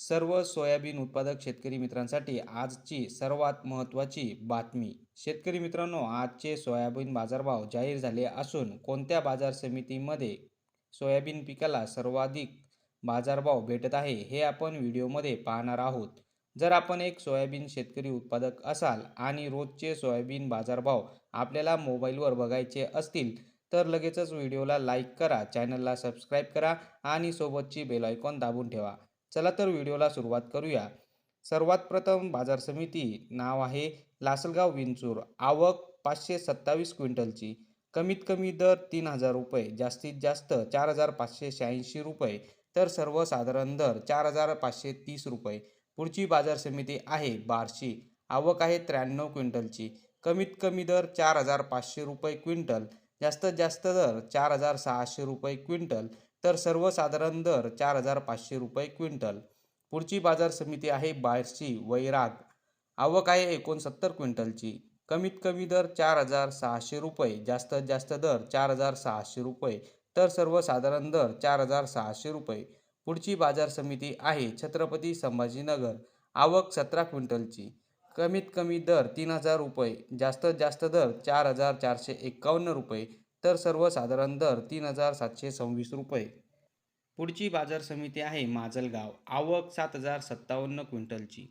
सर्व सोयाबीन उत्पादक शेतकरी मित्रांसाठी आजची सर्वात महत्त्वाची बातमी. शेतकरी मित्रांनो आजचे सोयाबीन बाजारभाव जाहीर झाले असून कोणत्या बाजार समितीमध्ये सोयाबीन पिकाला सर्वाधिक बाजारभाव भेटत आहे हे आपण व्हिडिओमध्ये पाहणार आहोत. जर आपण एक सोयाबीन शेतकरी उत्पादक असाल आणि रोजचे सोयाबीन बाजारभाव आपल्याला मोबाईलवर बघायचे असतील तर लगेचच व्हिडिओला लाईक करा चॅनलला सबस्क्राईब करा आणि सोबतची बेल आयकॉन दाबून ठेवा. चला तर व्हिडिओला सुरुवात करूया. सर्वात प्रथम बाजार समिती नाव आहे लासलगाव विंचूर. आवक पाचशे सत्तावीस क्विंटलची. कमीत कमी दर तीन हजार रुपये जास्तीत जास्त चार हजार पाचशे शहाऐंशी रुपये तर सर्वसाधारण दर चार हजार पाचशे तीस रुपये. पुढची बाजार समिती आहे बार्शी. आवक आहे त्र्याण्णव क्विंटलची. कमीत कमी दर चार हजार पाचशे रुपये क्विंटल जास्तीत जास्त दर चार हजार सहाशे रुपये क्विंटल तर सर्वसाधारण दर चार हजार पाचशे रुपये क्विंटल. पुढची बाजार समिती आहे बार्शी वैराग. आवक आहे एकोणसत्तर क्विंटलची. कमीत कमी दर चार हजार सहाशे रुपये. जास्तीत जास्त दर चार हजार सहाशे रुपये. तर सर्वसाधारण दर चार हजार सहाशे रुपये. पुढची बाजार समिती आहे छत्रपती संभाजीनगर. आवक सतरा क्विंटलची. कमीत कमी दर तीन हजार रुपये. जास्तीत जास्त दर चार हजार चारशे एक्कावन्न रुपये. तर सर्वसाधारण दर तीन हजार सातशे सव्वीस रुपये. पुढची बाजार समिती आहे माजलगाव आवक सात हजार सत्तावन्न क्विंटलची.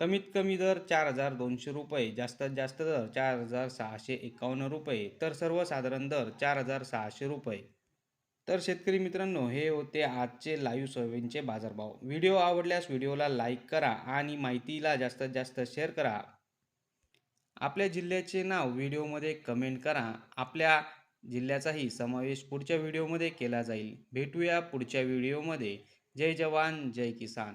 कमीत कमी दर चार हजार दोनशे रुपये जास्तीत जास्त दर चार हजार सहाशे एकावन्न रुपये तर सर्वसाधारण दर चार हजार सहाशे रुपये. तर शेतकरी मित्रांनो हे होते आजचे लाईव्ह सोयाबीनचे बाजारभाव. व्हिडिओ आवडल्यास व्हिडिओला लाईक करा आणि माहितीला जास्तीत जास्त शेअर करा. आपल्या जिल्ह्याचे नाव व्हिडिओमध्ये कमेंट करा. आपल्या जिल्ह्याचाही समावेश पुढच्या व्हिडिओमध्ये केला जाईल. भेटूया पुढच्या व्हिडिओमध्ये. जय जवान जय किसान.